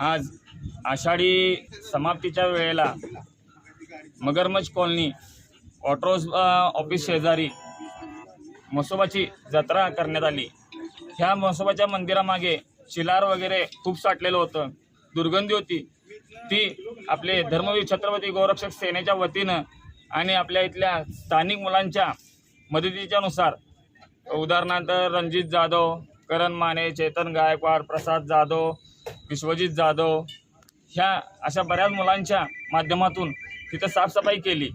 आज आषाढी समाप्तीच्या वेळेला मगरमच्छ कॉलनी ऑटोज ऑफिस शेजारी म्हसोबाची जत्रा करण्यात आली. ह्या म्हसोबाच्या मंदिरामागे शिलार वगैरे खूप साठलेलं होतं. दुर्गंधी होती. ती आपले धर्मवीर छत्रपती गौरक्षक सेनेच्या वतीनं आणि आपल्या इथल्या स्थानिक मुलांच्या मदतीच्यानुसार उदाहरणार्थ रणजित जाधव करण माने चेतन गायकवाड प्रसाद जाधव विश्वजित जाधव ह्या अशा बऱ्याच मुलांच्या माध्यमातून तिथं साफसफाई केली.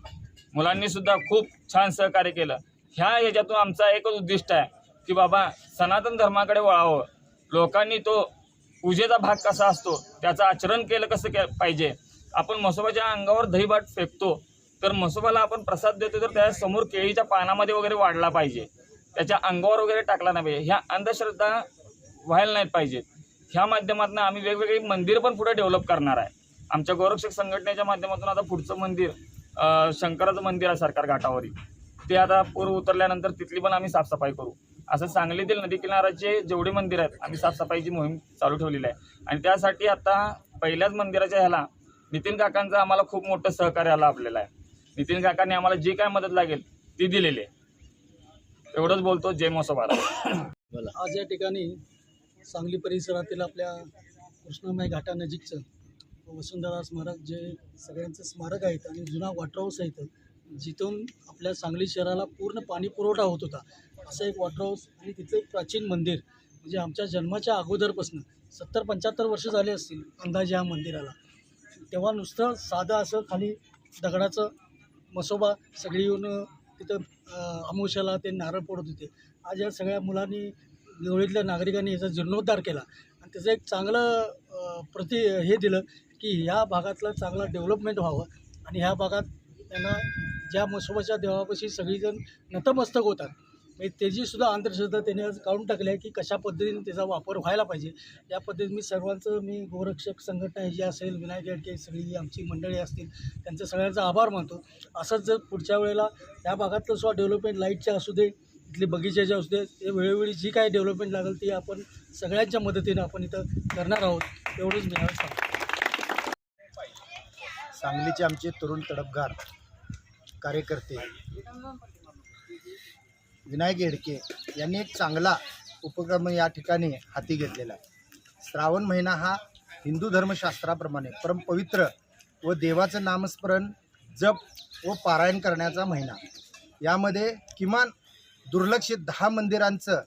मुलांनीसुद्धा खूप छान सहकार्य केलं. ह्या ह्याच्यातून आमचा एकच उद्दिष्ट आहे की बाबा सनातन धर्माकडे वळावं. लोकांनी तो पूजेचा भाग कसा असतो त्याचं आचरण केलं कसं के पाहिजे. आपण म्हसोबाच्या अंगावर दहीबाट फेकतो तर म्हसोबाला आपण प्रसाद देतो तर त्या समोर केळीच्या पानामध्ये वगैरे वाढला पाहिजे. त्याच्या अंगावर वगैरे टाकला नाही पाहिजे. ह्या अंधश्रद्धा व्हायला नाहीत पाहिजेत. ह्या माध्यमातून आम्ही वेगवेगळी मंदिर पण पुढे डेव्हलप करणार आहे. आमच्या गौरक्षक संघटनेच्या माध्यमातून आता पुढचं मंदिर शंकराचं मंदिर आहे सरकार घाटावरील ते आता पूर्व उतरल्यानंतर तिथली पण आम्ही साफसफाई करू. असं सांगलीतील नदी किनाऱ्याचे जेवढे मंदिर आहेत आम्ही साफसफाईची मोहीम चालू ठेवलेली आहे. आणि त्यासाठी आता पहिल्याच मंदिराच्या ह्याला नितीन काकांचं आम्हाला खूप मोठं सहकार्य लाभलेलं आहे. नितीन काकांनी आम्हाला जी काय मदत लागेल ती दिलेली आहे. एवढंच बोलतो. जय मोसोबाला. आज या ठिकाणी सांगली परिसरातील आपल्या कृष्णामाई घाटानजीकचं वसुंधरा स्मारक जे सगळ्यांचं स्मारक आहेत आणि जुना वॉटर हाऊस आहे इथं जिथून आपल्या सांगली शहराला पूर्ण पाणी पुरवठा होत होता. असं एक वॉटर हाऊस आणि तिथलं एक प्राचीन मंदिर म्हणजे आमच्या जन्माच्या अगोदरपासून सत्तर पंच्याहत्तर वर्ष झाले असतील अंदाजे या मंदिराला. तेव्हा नुसतं साधं असं खाली दगडाचं मसोबा सगळी येऊन तिथं अमोशाला ते नारळ पडत होते. आज या सगळ्या मुलांनी निवळीतल्या नागरिकांनी याचा जीर्णोद्धार केला. आणि त्याचं एक चांगलं प्रति हे दिलं की ह्या भागातलं चांगलं डेव्हलपमेंट व्हावं. आणि ह्या भागात त्यांना ज्या मसोबाच्या देवापाशी सगळीजण नतमस्तक होतात. म्हणजे त्याचीसुद्धा अंधश्रद्धा त्याने आज काढून टाकली आहे की कशा पद्धतीने त्याचा वापर व्हायला पाहिजे. या पद्धतीने मी सर्वांचं मी गोरक्षक संघटना जी असेल विनायक येडके सगळी जी आमची मंडळी असतील त्यांचं सगळ्यांचा आभार मानतो. असंच जर पुढच्या वेळेला या भागातलं सुद्धा डेव्हलपमेंट लाईटचे असू दे इथले बगीच्याचे असू दे ते वेळोवेळी जी काय डेव्हलपमेंट लागेल ती आपण सगळ्यांच्या मदतीनं आपण इथं करणार आहोत एवढंच मी सांगतो. सांगलीचे आमचे तरुण तडफदार कार्यकर्ते विनायक येडके यांनी एक चांगला उपक्रम या ठिकाणी हाती घेतलेला आहे. श्रावण महिना हा हिंदू धर्मशास्त्राप्रमाणे परमपवित्र व देवाचं नामस्मरण जप व पारायण करण्याचा महिना. यामध्ये किमान दुर्लक्षित दहा मंदिरांचं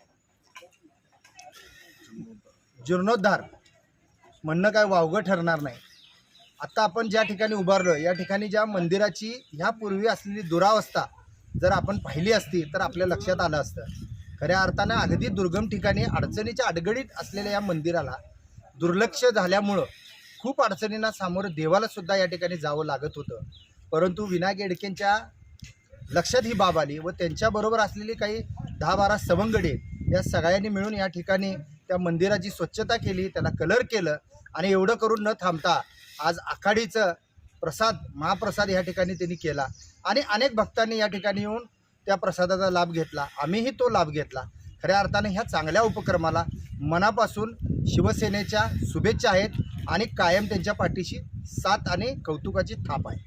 जीर्णोद्धार म्हणणं काय वावगं ठरणार नाही. आता आपण ज्या ठिकाणी उभारलो या ठिकाणी ज्या मंदिराची ह्यापूर्वी असलेली दुरावस्था जर आपण पाहिली असती तर आपल्या लक्षात आलं असतं. खऱ्या अर्थानं अगदी दुर्गम ठिकाणी अडचणीच्या अडगडीत असलेल्या या मंदिराला दुर्लक्ष झाल्यामुळं खूप अडचणींना सामोरं देवाला सुद्धा या ठिकाणी जावं लागत होतं. परंतु विनायक येडकेंच्या लक्षात ही बाब आली व त्यांच्याबरोबर असलेली काही दहा बारा सवंगडी या सगळ्यांनी मिळून या ठिकाणी त्या मंदिराची स्वच्छता केली त्याला कलर केलं आणि एवढं करून न थांबता आज आखाडीचं प्रसाद महाप्रसाद या ठिकाणी त्यांनी केला आणि अनेक भक्तांनी या ठिकाणी येऊन त्या प्रसादाचा लाभ घेतला. आम्हीही तो लाभ घेतला. खऱ्या अर्थाने ह्या चांगल्या उपक्रमाला मनापासून शिवसेनेच्या शुभेच्छा आहेत आणि कायम त्यांच्या पाठीशी साथ आणि कौतुकाची थाप आहे.